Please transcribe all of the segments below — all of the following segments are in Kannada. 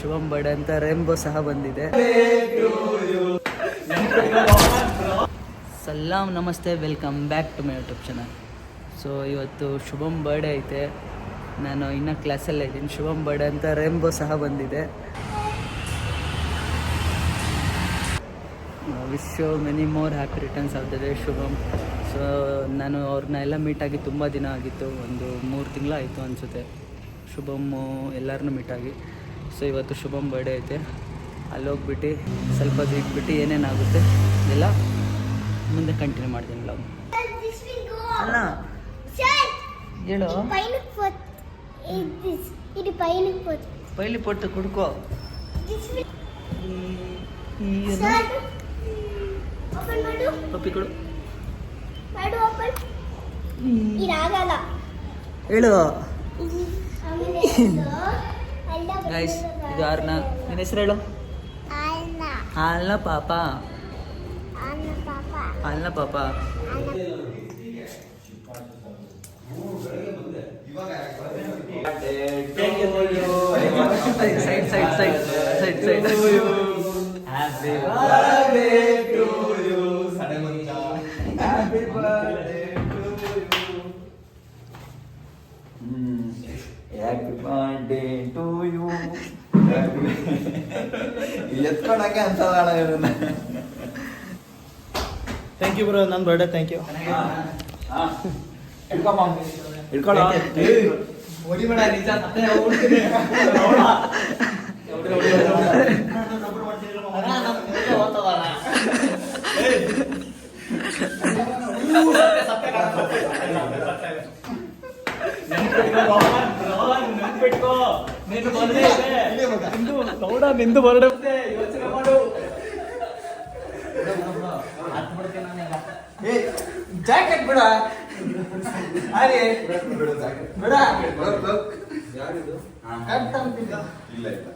ಶುಭಮ್ ಬರ್ಡೇ ಅಂತ ರೆಂಬೋ ಸಹ ಬಂದಿದೆ. ಸಲಾಮ್ ನಮಸ್ತೆ, welcome back to my YouTube channel. So, ಇವತ್ತು ಶುಭಂ ಬರ್ಡೇ ಐತೆ. ನಾನು ಇನ್ನೂ ಕ್ಲಾಸಲ್ಲೇ ಇದ್ದೀನಿ. ಶುಭಂ ಬರ್ಡೇ ಅಂತ ರೆಂಬೋ ಸಹ ಬಂದಿದೆ. Wish many more happy returns of the day Shubham so ನಾನು ಅವ್ರನ್ನ ಎಲ್ಲ ಮೀಟಾಗಿ ತುಂಬ ದಿನ ಆಗಿತ್ತು. ಒಂದು ಮೂರು ತಿಂಗಳಾಯಿತು ಅನಿಸುತ್ತೆ. ಶುಭಮ್ಮು ಎಲ್ಲರನ್ನೂ ಮೀಟಾಗಿ ಸೊ ಇವತ್ತು ಶುಭಮ್ ಬರ್ಡೇ ಐತೆ. ಅಲ್ಲಿ ಹೋಗ್ಬಿಟ್ಟು ಸ್ವಲ್ಪ ಇಟ್ಬಿಟ್ಟು ಏನೇನಾಗುತ್ತೆ ಎಲ್ಲ ಮುಂದೆ ಕಂಟಿನ್ಯೂ ಮಾಡ್ತೀನಿ ನಾವು ಅಣ್ಣ ಹೇಳು. ಪೈಲಿ ಪೊಟ್ಟು ಕುಡ್ಕೋ. ಪಪ್ಪಿ ಹೇಳು. ಗೈಸ್ ಇದು ಆರ್ನ ನಿನ್ನ ಹೆಸರು ಹೇಳು? ಹಾಲ್ನ ಪಾಪ ಹಾಲ್ನ ಪಾಪ side side side side side happy birthday to you ಎತ್ಕೊಂಡಂಗೆ ಅಂತದ ಇವನ್ನ ಥ್ಯಾಂಕ್ ಯು ಬ್ರೋ ನನ್ನ ಬರ್ಡೇ ಥ್ಯಾಂಕ್ ಯು ಹಿಡ್ಕೊಮ್ಮ ಹಿಡ್ಕೊಳ್ಳ ಗೌಡ ನಿಂದು ಬರ್ಡೇ ಜಾಕೆಟ್ ಬಿಡ ಅರೆ ಬಿಡ ಕಟ್ ಅಂತಿದ್ದ. ಇಲ್ಲ ಇಲ್ಲ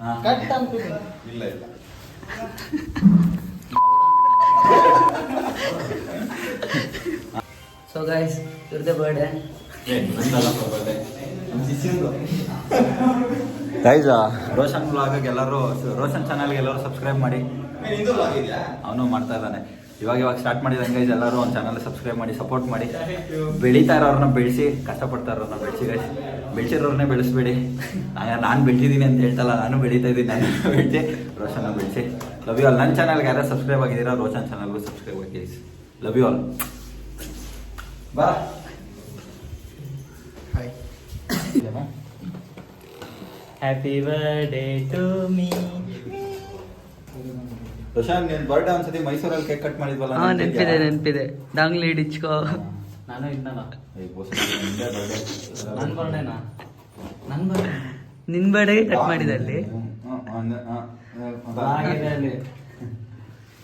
ಹಾ. ಕಟ್ ಅಂತಿದ್ದ. ಇಲ್ಲ ಇಲ್ಲ ಸೊ ಗೈಸ್ ಇವ್ರದೇ ಬರ್ಡೇ ಗೈಸ್ ರೋಷನ್ ಬ್ಲಾಗ್ ಎಲ್ಲರೂ ರೋಷನ್ ಚಾನಲ್ಗೆ ಎಲ್ಲರೂ ಸಬ್ಸ್ಕ್ರೈಬ್ ಮಾಡಿ. ಅವನು ಮಾಡ್ತಾ ಇದ್ದಾನೆ. ಇವಾಗ ಇವಾಗ ಸ್ಟಾರ್ಟ್ ಮಾಡಿದಂಗೆ ಗೈಸ್ ಎಲ್ಲರೂ ಒಂದು ಚಾನಲ್ ಸಬ್ಸ್ಕ್ರೈಬ್ ಮಾಡಿ ಸಪೋರ್ಟ್ ಮಾಡಿ. ಬೆಳೀತಾ ಇರೋರನ್ನ ಬೆಳೆಸಿ ಕಷ್ಟಪಡ್ತಾ ಇರೋರನ್ನ ಬೆಳೆಸಿ ಗೈಸ್ ಬೆಳೆಸಿರೋರನ್ನೇ ಬೆಳೆಸ್ಬೇಡಿ. ನಾನು ಬೆಳೆದಿದ್ದೀನಿ ಅಂತ ಹೇಳ್ತಲ್ಲ ನಾನು ಬೆಳೀತಾ ಇದ್ದೀನಿ. ನಾನು ಬೆಳೆಸಿ ರೋಷನ್ ಬೆಳೆಸಿ. ಲವ್ ಯು ಆಲ್ ನನ್ನ ಚಾನಲ್ಗೆ ಯಾರು ಸಬ್ಸ್ಕ್ರೈಬ್ ಆಗಿದ್ದೀರಾ ರೋಷನ್ ಚಾನಲ್ಗೂ ಸಬ್ಸ್ಕ್ರೈಬ್ ಆಗಿ ಗೈಸ್ ಲವ್ ಯು ಆಲ್ ಬಾ happy birthday to me Prashanth ನಿನ್ ಬರ್ಡೇ ಒಂದ್ಸತಿ ಮೈಸೂರಲ್ಲಿ ಕೇಕ್ ಕಟ್ ಮಾಡಿದ್ವಲ್ಲ ಹಾ ನೆನಪಿದೆ ನೆನ್ಪಿದೆ ಡಾಂಗ್ಲಿ ಹಿಡಿಚ್ಕೋ ನಾನು ಇದ್ನಲ್ಲ. ನನ್ನ ಬರ್ಡೇನಾ ನನ್ನ ಬರ್ಡೇ ನಿನ್ ಬರ್ಡೇ ಕಟ್ ಮಾಡಿದೆ ಅಲ್ಲಿ ಹ್ಮ್, ಹ್ಮ್, ಅಂದೆ, ಹಾ, ಹ್ಮ್, ಅದ. ಆಗಿದೆ ಅಲ್ಲಿ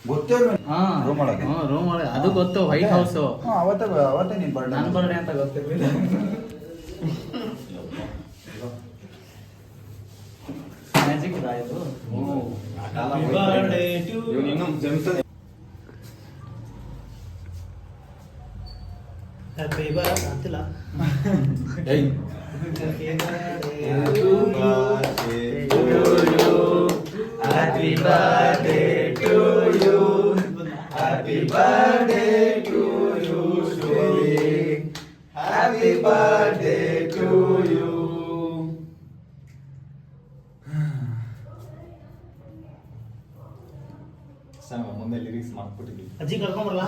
ಗೊತ್ತೇ ಹಾ ರೂಮ್ ಒಳಗೆ. ಹ್ಞೂ ರೂಮ್ ಒಳಗೆ. ಅದು ಗೊತ್ತು ವೈಟ್ ಹೌಸ್ ಹಾ, ಅವತ್ತೇ ಅವತ್ತೇ ನಿನ್ ಬರ್ಡೇ ನನ್ನ ಬರ್ಡೇ ಅಂತ ಗೊತ್ತಿರಲಿಲ್ಲ ಮ್ಯಾಜಿಕ್ ಇದು Happy birthday. Happy birthday to you, Shuri. Happy birthday to you. ಮುಂದೆ ಲಿರಿಕ್ಸ್ ಮಾಡ್ಬಿಟ್ಟಿದ್ವಿ ಅಜ್ಜಿ ಕರ್ಕೊಂಬರಲ್ಲ?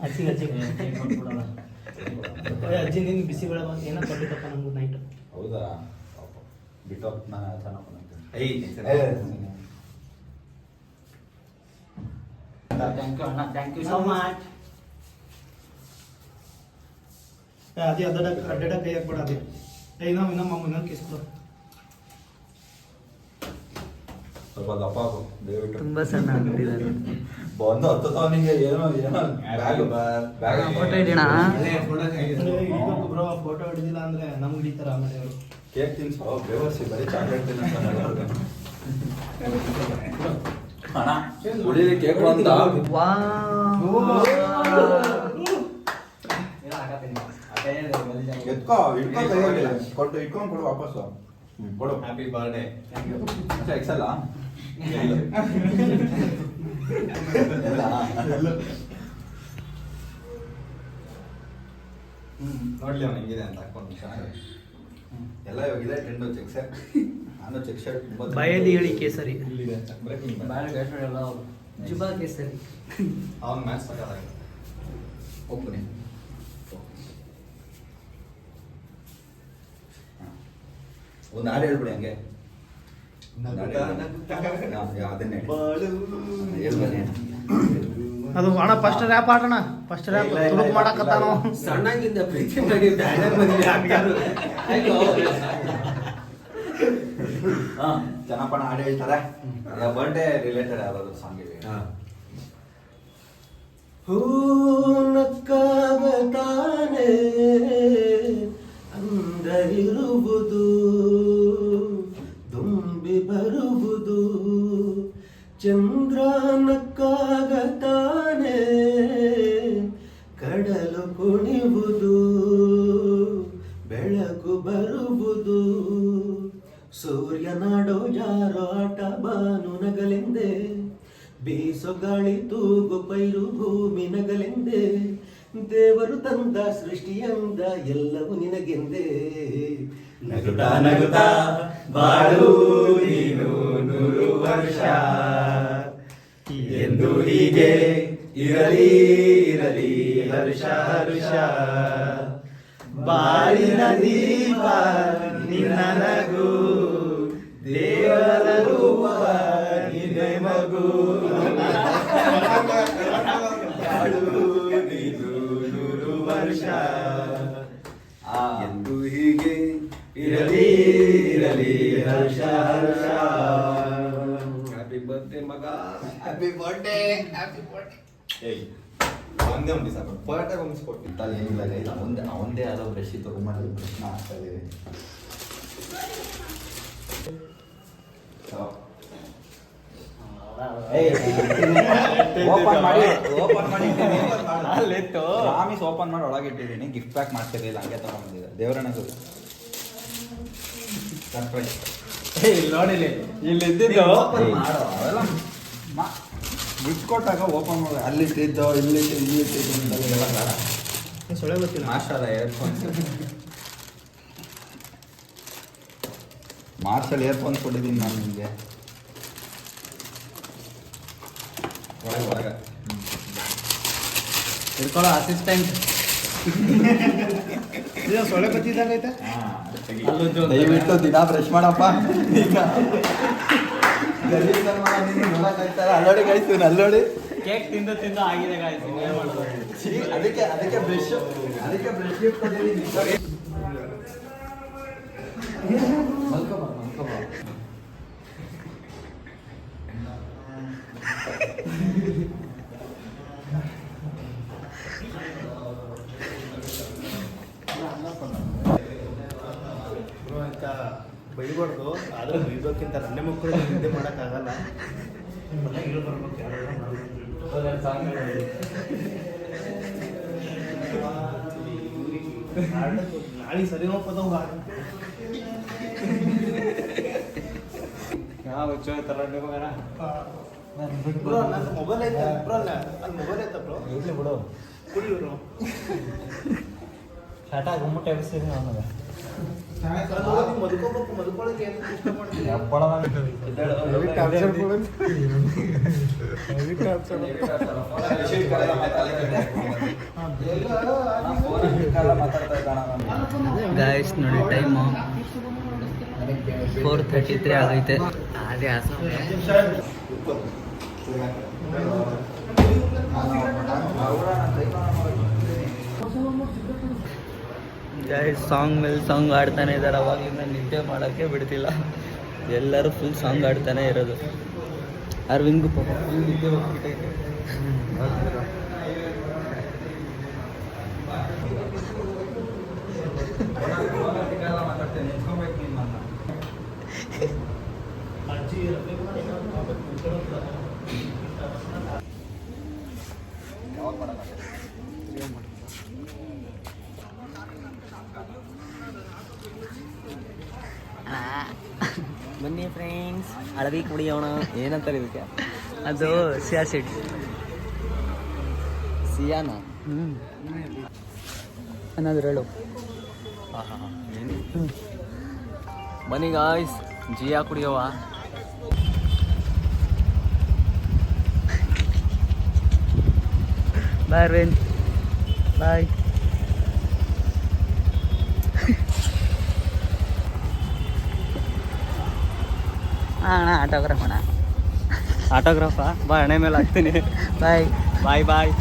ಅಜ್ಜಿ ಅಜ್ಜಿ. ಕೊಟ್ಬಿಡಲ್ಲ ಏ, ಅಜ್ಜಿ ನಿನ್ ಬಿಸಿ ಬೇಡ ಏನೋ ಕೊಟ್ಟಿದ್ದಪ್ಪ ನಮ್ಗೆ ನೈಟ್ ಹೌದಾ? ಬಿಟ್ಟು ನಾನು ಥ್ಯಾಂಕ್ ಯು ಅಣ್ಣ ಥ್ಯಾಂಕ್ ಯು ಸೊ ಮಚ್ ಅದೇ ಅದಡ ಅಡ್ಡಡ ಕೈ ಹಾಕ್ಬೇಡ ಅದೇ ಏ ಇನ್ನೊಮ್ಮೆ ಇನ್ನೊಮ್ಮೆ ಇನ್ನೊಂದು ಕಿಸ್ ಕೊಡು ಸ್ವಲ್ಪ ದಪ್ಪ ಆಗು ದಯವಿಟ್ಟು ತುಂಬಾ ಸಣ್ಣ ಬಂದು ಏನೋ ಏನೋ ಬ್ಯಾಗ್ ಬ್ಯಾಗ್ ಫೋಟೋ ಹಿಡಿಯೋಣ ಬ್ರೋ ಫೋಟೋ ಹಿಡಿದಿಲ್ಲ ಅಂದ್ರೆ ನಮ್ಗೆ ಹಿಡಿತಾರ ಆಮೇಲೆ ಅವರು ಕೇಕ್ ತಿನ್ಸು ಬೇವರ್ಸಿ ಬರೀ ಚಾಕ್ಲೇಟ್ ತಿನ್ನ ಅಣ್ಣ ಉಳಿಲಿ ಕೇಕ್ ಅಂತ ವಾ ಏನೋ ಆಗತ್ತೆ ಎತ್ಕೋ ಇಟ್ಕೋ ಕೈಯಲ್ಲಿ ಕೊಟ್ಟು ಇಟ್ಕೊಂಡು ಕೊಡು ವಾಪಸ್ಸು. ಕೊಡು. ಹ್ಯಾಪಿ ಬರ್ಡೇ ಎಕ್ಸಲ್ಲ ನೋಡ್ಲಿ ಅವ್ನು ಹೆಂಗಿದೆ ಅಂತ ಹಾಕೊಂಡು ಎಲ್ಲ ಇವಾಗಿದೆ ಇದೆ ಟ್ರೆಂಡು ಚೆಕ್ ಶರ್ಟ್ ನಾನು ಚೆಕ್ ಶರ್ಟ್ ತುಂಬಾ ಬಾಯಲ್ಲಿ ಹೇಳಿ ಕೇಸರಿ. ಜುಬಾ ಕೇಸರಿ. ಆನ್ ಮ್ಯಾಚ್ ಸಕ್ಕತ್ತಾಗಿದೆ ಒಬ್ಬನೇ ಒಂದು ಹಾಡು ಹೇಳ್ಬಿಡಿ ಹಂಗೆ. ಅದನ್ನೇ ಹೇಳಿ. ಹೇಳ್ಬನ್ನಿ. ಅದು ಅಣ್ಣ ಫಸ್ಟ್ ರ್ಯಾಪ್ ಆಡೋಣ ಫಸ್ಟ್ ರ್ಯಾಪ್ ತುಳುಕ್ ಮಾಡಕತ್ತಾನೋ ಸಣ್ಣಂಗಿಂದ ಪ್ರೀತಿ ಮಾಡಿ ಹಾ ಜನಪಣ ಹಾಡು ಹೇಳ್ತಾರೆ. ಬರ್ಡೇ ರಿಲೇಟೆಡ್ ಆಗೋದು ಸಾಂಗ್ ಹೇಳಿ ಹೂನಕ್ಕಾಗತಾನೆ ಅಂದರಿರುವುದು ಬಾನು ನಗಲೆಂದೆ ತೂಗು ಪೈರು ಭೂಮಿ ನಗಲೆಂದೆ, ದೇವರು ತಂದ ಸೃಷ್ಟಿಯಂದ ಎಲ್ಲವೂ ನಿನಗೆಂದೆ. ನಗುತ್ತಾ ನಗುತ್ತಾ ಬಾಳು, ನೀನು ನೂರು ವರ್ಷ. ಎಂದು ಹೀಗೆ ಇರಲಿ ಇರಲಿ, ಹರ್ಷ ಹರ್ಷ. ಬಾಳಿನ ದೀಪ ನಿನ್ನ ನಗು, ದೇವರ ನೂರು ವರ್ಷ ಎಂದು ಹೀಗೆ ಇರಲಿ ಇರಲಿ ಹರ್ಷ ಹರ್ಷ. ಹ್ಯಾಪಿ ಬರ್ತ್ಡೇ ಮಗ. ಹ್ಯಾಪಿ ಬರ್ತ್ಡೇ ಹ್ಯಾಪಿ ಬರ್ತ್ಡೇ ಏಯ್ ಒಂದೇ ಒಂದು ಸಾಕು ಬರ್ಡೇ ಹೊಂದಿಸ್ಕೊಟ್ಟು ತಲೆ ಏನಿಲ್ಲ ಇಲ್ಲ ಅವಂದೇ ಅವಂದೇ ಆದ ಬ್ರಷ್ ಇತ್ತು ಪ್ರಶ್ನೆ ಆಗ್ತಾ ಇದೆ ಓಪನ್ ಮಾಡಿ ಓಪನ್ ಮಾಡಿ ಪ್ರಾಮಿಸ್ ಓಪನ್ ಮಾಡಿ ಒಳಗಿಟ್ಟಿದ್ದೀನಿ ಗಿಫ್ಟ್ ಪ್ಯಾಕ್ ಮಾಡ್ತಿರ್ಲಿಲ್ಲ ಹಂಗೆ ತಗೊಂಡಿದ್ದೆ ದೇವರಣ್ಣ ಸರ್ಪ್ರೈಸ್ ನೋಡಿಲಿ ಇಲ್ಲಿ ಅವೆಲ್ಲ ಗಿಫ್ಟ್ ಕೊಟ್ಟಾಗ ಓಪನ್ ಮಾಡಿ ಅಲ್ಲಿ ಇಟ್ಟಿದ್ದು ಇಲ್ಲಿ ಇಲ್ಲಿ ಇಟ್ಟಿದ್ದು ಸೊಳ್ಳೆ ಗೊತ್ತಿಲ್ಲ ಮಾರ್ಷಲ್ ಇಯರ್ಫೋನ್ಸ್ ಮಾರ್ಷಲ್ ಇಯರ್ಫೋನ್ಸ್ ಕೊಟ್ಟಿದ್ದೀನಿ ನಾನು ನಿಮಗೆ ಒಳಗೆ ಹಿಡ್ಕೊಳ್ಳೋ ಅಸಿಸ್ಟೆಂಟ್ ಇದು ಸೊಳ್ಳೆ ಬತ್ತಿದ್ದಂಗೆ ಐತೆ ದಯವಿಟ್ಟು ದಿನ ಬ್ರಷ್ ಮಾಡಪ್ಪ ಅಲ್ಲೋಡಿ ಗಾಯ್ತು ಅಲ್ಲೋಡಿ ಕೇಕ್ ತಿಂದು ತಿಂದು ಆಗಿದೆ ಗಾಯ್ಸ್ ಇನ್ನೇನ್ ಮಾಡೋದು ಛೀ, ಅದಕ್ಕೆ ಅದಕ್ಕೆ ಬ್ರಷ್ ಅದಕ್ಕೆ ಬ್ರಷ್ ಗಿಫ್ಟ್ ಕೊಟ್ಟಿದ್ದೀನಿ ಮಲ್ಕೋಬಾ ಮಲ್ಕೋಬಾ ಅಂತ ಬೈಬಾರ್ದು ಆದ್ರೆ ಬೈದೋಕ್ಕಿಂತ ನನ್ನ ಮಕ್ಕಳು ನಿದ್ದೆ ಮಾಡೋಕ್ಕಾಗಲ್ಲ. ನಾಳೆ ಸರಿ ಹೋಗ್ಬೋದವು ಯಾವ ಚೋ ತರ ಬ್ರೋ ನನ್ನ ಮೊಬೈಲ್ ಐತೆ. ಬ್ರೋ ಅಲ್ಲ ಅಲ್ಲಿ ಮೊಬೈಲ್ ಐತೆ ಬ್ರೋ. ಇಲ್ಲಿ ಬಿಡು. ಕುಡಿ ಬ್ರೋ ಶಾಟ ಗುಮ್ಮಟ ನನಗೆ ಮದ್ಕೋಬೇಕು ಮದ್ಕೊಳ್ಳೋಕೆ ಏನು ಇಷ್ಟ ಮಾಡ್ತೀನಿ. ಗಾಯ್ಸ್ ನೋಡಿ ಟೈಮು ಫೋರ್ ತರ್ಟಿ ತ್ರೀ ಆಗೈತೆ ಅದೇ ಸಾಂಗ್ ಮೇಲೆ ಸಾಂಗ್ ಆಡ್ತಾನೆ ಇದ್ದಾರೆ ಅವಾಗಲಿಂದ ನಿದ್ದೆ ಮಾಡೋಕ್ಕೆ ಬಿಡ್ತಿಲ್ಲ. ಎಲ್ಲರೂ ಫುಲ್ ಸಾಂಗ್ ಆಡ್ತಾನೆ ಇರೋದು. ಅರ್ವಿಂಗ್ ಪಾಪ. ಫುಲ್ ನಿದ್ದೆ ಹೋಗ್ಬಿಟ್ಟೈತೆ ಅಜ್ಜಿ ಬನ್ನಿ ಫ್ರೆಂಡ್ಸ್ ಹಳದಿ ಕುಡಿಯೋಣ ಏನಂತಾರೆ ಇದಕ್ಕೆ? ಅದು ಸಿಯಾ ಸಿಯಾಸಿಡ್ ಸಿಯಾನ? ಹ್ಞೂ ಹೇಳು. ಬನ್ನಿ ಗಾಯ್ಸ್ ಜಿಯಾ ಕುಡಿಯೋವ? ಬಾಯ್ ರೇನ್ ಬಾಯ್ ಅಣ್ಣ ಆಟೋಗ್ರಾಫ್ ಅಣ್ಣ. ಆಟೋಗ್ರಾಫಾ ಬಾ ಹಣೆ ಮೇಲೆ ಹಾಕ್ತೀನಿ. ಬಾಯ್ ಬಾಯ್ ಬಾಯ್